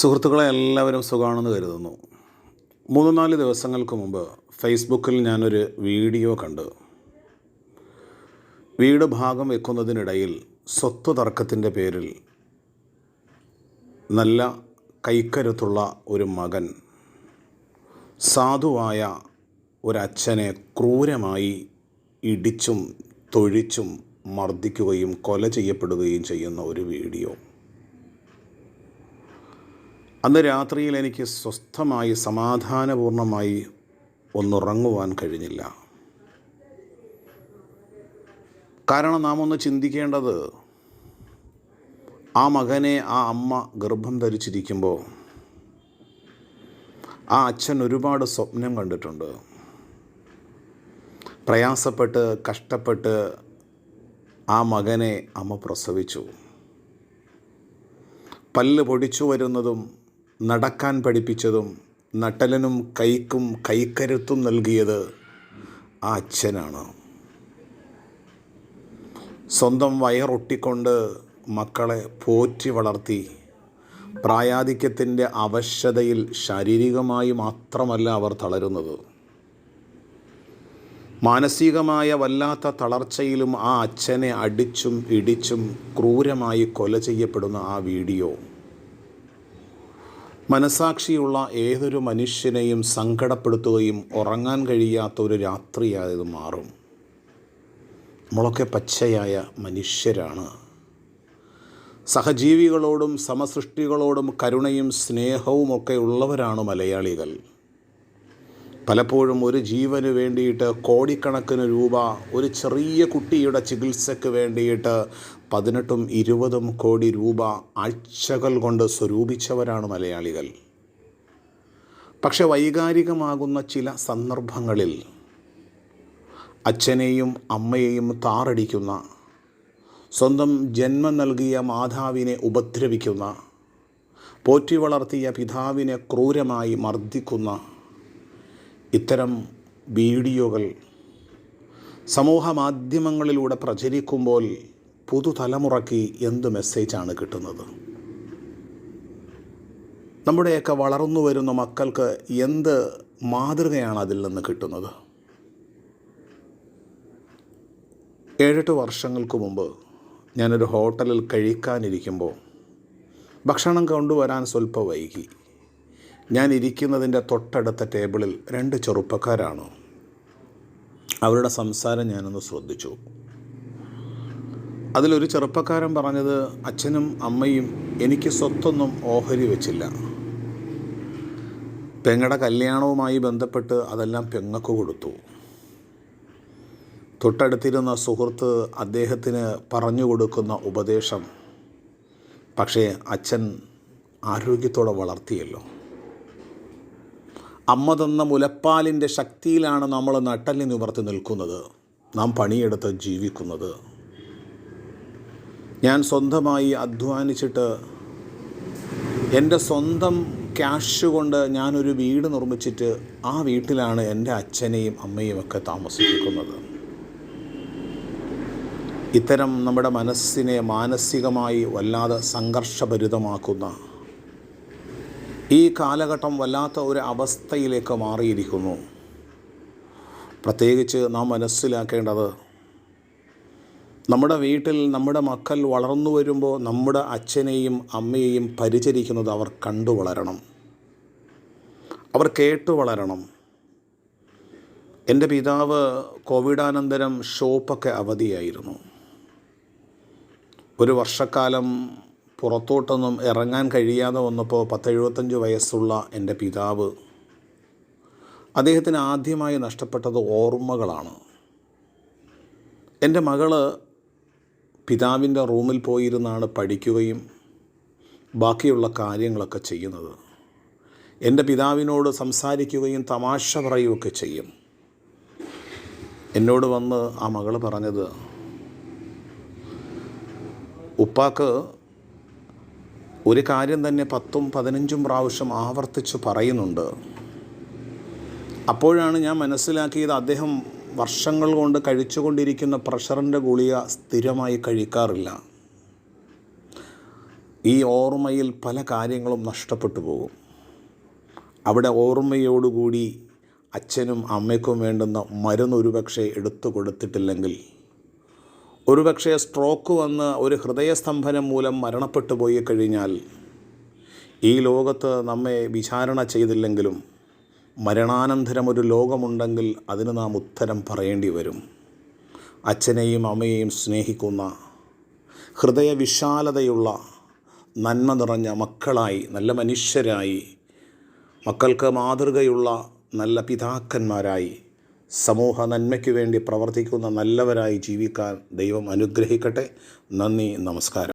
സുഹൃത്തുക്കളെ എല്ലാവരും സുഖമാണെന്ന് കരുതുന്നു. മൂന്ന് നാല് ദിവസങ്ങൾക്ക് മുമ്പ് ഫേസ്ബുക്കിൽ ഞാനൊരു വീഡിയോ കണ്ടു. വീട് ഭാഗം വെക്കുന്നതിനിടയിൽ സ്വത്ത് തർക്കത്തിന്റെ പേരിൽ നല്ല കൈക്കരുത്തുള്ള ഒരു മകൻ സാധുവായ ഒരച്ഛനെ ക്രൂരമായി ഇടിച്ചും തൊഴിച്ചും മർദ്ദിക്കുകയും കൊല ചെയ്യപ്പെടുകയും ചെയ്യുന്ന ഒരു വീഡിയോ. അന്ന് രാത്രിയിൽ എനിക്ക് സ്വസ്ഥമായി സമാധാനപൂർണമായി ഒന്നുറങ്ങുവാൻ കഴിഞ്ഞില്ല. കാരണം നാം ഒന്ന് ചിന്തിക്കേണ്ടത് ആ മകനെ ആ അമ്മ ഗർഭം ധരിച്ചിരിക്കുമ്പോൾ ആ അച്ഛൻ ഒരുപാട് സ്വപ്നം കണ്ടിട്ടുണ്ട്. പ്രയാസപ്പെട്ട് കഷ്ടപ്പെട്ട് ആ മകനെ അമ്മ പ്രസവിച്ചു. പല്ല് പൊടിച്ചു വരുന്നതും നടക്കാൻ പഠിപ്പിച്ചതും നട്ടലിനും കൈക്കും കൈക്കരുത്തും നൽകിയത് ആ അച്ഛനാണ്. സ്വന്തം വയറൊട്ടിക്കൊണ്ട് മക്കളെ പോറ്റി വളർത്തി പ്രായാധിക്യത്തിന്റെ അവശ്യതയിൽ ശാരീരികമായി മാത്രമല്ല അവർ തളരുന്നത്. മാനസികമായ വല്ലാത്ത തളർച്ചയിലും ആ അച്ഛനെ അടിച്ചും ഇടിച്ചും ക്രൂരമായി കൊല ചെയ്യപ്പെടുന്ന ആ വീഡിയോ മനസാക്ഷിയുള്ള ഏതൊരു മനുഷ്യനെയും സങ്കടപ്പെടുത്തുകയും ഉറങ്ങാൻ കഴിയാത്ത ഒരു രാത്രിയായത് മാറും. നമ്മളൊക്കെ പച്ചയായ മനുഷ്യരാണ്. സഹജീവികളോടും സമസൃഷ്ടികളോടും കരുണയും സ്നേഹവും ഒക്കെ ഉള്ളവരാണ് മലയാളികൾ. പലപ്പോഴും ഒരു ജീവന് വേണ്ടിയിട്ട് കോടിക്കണക്കിന് രൂപ ഒരു ചെറിയ കുട്ടിയുടെ ചികിത്സയ്ക്ക് വേണ്ടിയിട്ട് പതിനെട്ടും ഇരുപതും കോടി രൂപ ആഴ്ചകൾ കൊണ്ട് സ്വരൂപിച്ചവരാണ് മലയാളികൾ. പക്ഷെ വൈകാരികമാകുന്ന ചില സന്ദർഭങ്ങളിൽ അച്ഛനെയും അമ്മയെയും താറടിക്കുന്ന സ്വന്തം ജന്മം നൽകിയ മാതാവിനെ ഉപദ്രവിക്കുന്ന പോറ്റി വളർത്തിയ പിതാവിനെ ക്രൂരമായി മർദ്ദിക്കുന്ന ഇത്തരം വീഡിയോകൾ സമൂഹ മാധ്യമങ്ങളിലൂടെ പ്രചരിക്കുമ്പോൾ പുതുതലമുറയ്ക്ക് എന്ത് മെസ്സേജാണ് കിട്ടുന്നത്? നമ്മുടെയൊക്കെ വളർന്നു വരുന്ന മക്കൾക്ക് എന്ത് മാതൃകയാണ് അതിൽ നിന്ന് കിട്ടുന്നത്? ഏഴെട്ട് വർഷങ്ങൾക്ക് മുമ്പ് ഞാനൊരു ഹോട്ടലിൽ കഴിക്കാനിരിക്കുമ്പോൾ ഭക്ഷണം കൊണ്ടുവരാൻ സ്വല്പം വൈകി. ഞാൻ ഇരിക്കുന്നതിന്റെ തൊട്ടടുത്ത ടേബിളിൽ രണ്ട് ചെറുപ്പക്കാരാണ്. അവരുടെ സംസാരം ഞാനൊന്ന് ശ്രദ്ധിച്ചു. അതിലൊരു ചെറുപ്പക്കാരൻ പറഞ്ഞത് അച്ഛനും അമ്മയും എനിക്ക് സ്വത്തൊന്നും ഓഹരി വെച്ചില്ല. പെങ്ങടെ കല്യാണവുമായി ബന്ധപ്പെട്ട് അതെല്ലാം പെങ്ങക്ക് കൊടുത്തു. തൊട്ടടുത്തിരുന്ന സുഹൃത്ത് അദ്ദേഹത്തിന് പറഞ്ഞു കൊടുക്കുന്ന ഉപദേശം പക്ഷേ അച്ഛൻ ആരോഗ്യത്തോടെ വളർത്തിയല്ലോ. അമ്മ തന്ന മുലപ്പാലിന്റെ ശക്തിയിലാണ് നമ്മൾ നട്ടലിന് നിവർത്തി നിൽക്കുന്നത്. നാം പണിയെടുത്ത് ജീവിക്കുന്നത്. ഞാൻ സ്വന്തമായി അധ്വാനിച്ചിട്ട് എന്റെ സ്വന്തം ക്യാഷ് കൊണ്ട് ഞാനൊരു വീട് നിർമ്മിച്ചിട്ട് ആ വീട്ടിലാണ് എന്റെ അച്ഛനെയും അമ്മയും ഒക്കെ താമസിപ്പിക്കുന്നത്. ഇത്തരം നമ്മുടെ മനസ്സിനെ മാനസികമായി വല്ലാതെ സംഘർഷഭരിതമാക്കുന്ന ഈ കാലഘട്ടം വല്ലാത്ത ഒരു അവസ്ഥയിലേക്ക് മാറിയിരിക്കുന്നു. പ്രത്യേകിച്ച് നാം മനസ്സിലാക്കേണ്ടത് നമ്മുടെ വീട്ടിൽ നമ്മുടെ മക്കൾ വളർന്നു വരുമ്പോൾ നമ്മുടെ അച്ഛനെയും അമ്മയെയും പരിചരിക്കുന്നത് അവർ കണ്ടു വളരണം. അവർ കേട്ടു വളരണം. എന്റെ പിതാവ് കോവിഡാനന്തരം ഷോപ്പൊക്കെ അവധിയായിരുന്നു. ഒരു വർഷക്കാലം പുറത്തോട്ടൊന്നും ഇറങ്ങാൻ കഴിയാതെ വന്നപ്പോൾ പത്തെഴുപത്തഞ്ച് വയസ്സുള്ള എന്റെ പിതാവ് അദ്ദേഹത്തിന് ആദ്യമായി നഷ്ടപ്പെട്ടത് ഓർമ്മകളാണ്. എന്റെ മകൾ പിതാവിന്റെ റൂമിൽ പോയിരുന്നാണ് പഠിക്കുകയും ബാക്കിയുള്ള കാര്യങ്ങളൊക്കെ ചെയ്യുന്നത്. എന്റെ പിതാവിനോട് സംസാരിക്കുകയും തമാശ പറയുകയൊക്കെ ചെയ്യും. എന്നോട് വന്ന് ആ മകൾ പറഞ്ഞത് ഉപ്പാക്ക് ഒരു കാര്യം തന്നെ പത്തും പതിനഞ്ചും പ്രാവശ്യം ആവർത്തിച്ച് പറയുന്നുണ്ട്. അപ്പോഴാണ് ഞാൻ മനസ്സിലാക്കിയത് അദ്ദേഹം വർഷങ്ങൾ കൊണ്ട് കഴിച്ചുകൊണ്ടിരിക്കുന്ന പ്രഷറിന്റെ ഗുളിക സ്ഥിരമായി കഴിക്കാറില്ല. ഈ ഓർമ്മയിൽ പല കാര്യങ്ങളും നഷ്ടപ്പെട്ടു പോകും. അവിടെ ഓർമ്മയോടുകൂടി അച്ഛനും അമ്മയ്ക്കും വേണ്ടുന്ന മരുന്ന് ഒരുപക്ഷെ എടുത്തു കൊടുത്തിട്ടില്ലെങ്കിൽ ഒരുപക്ഷെ സ്ട്രോക്ക് വന്ന് ഒരു ഹൃദയസ്തംഭനം മൂലം മരണപ്പെട്ടു പോയി കഴിഞ്ഞാൽ ഈ ലോകത്ത് നമ്മെ വിചാരണ ചെയ്തില്ലെങ്കിലും മരണാനന്തരം ഒരു ലോകമുണ്ടെങ്കിൽ അതിന് നാം ഉത്തരം പറയേണ്ടി വരും. അച്ഛനെയും അമ്മയെയും സ്നേഹിക്കുന്ന ഹൃദയവിശാലതയുള്ള നന്മ നിറഞ്ഞ മക്കളായി നല്ല മനുഷ്യരായി മക്കൾക്ക് മാതൃകയുള്ള നല്ല പിതാക്കന്മാരായി സമൂഹ നന്മയ്ക്ക് വേണ്ടി പ്രവർത്തിക്കുന്ന നല്ലവരായി ജീവിക്കാൻ ദൈവം അനുഗ്രഹിക്കട്ടെ. നന്ദി നമസ്കാരം.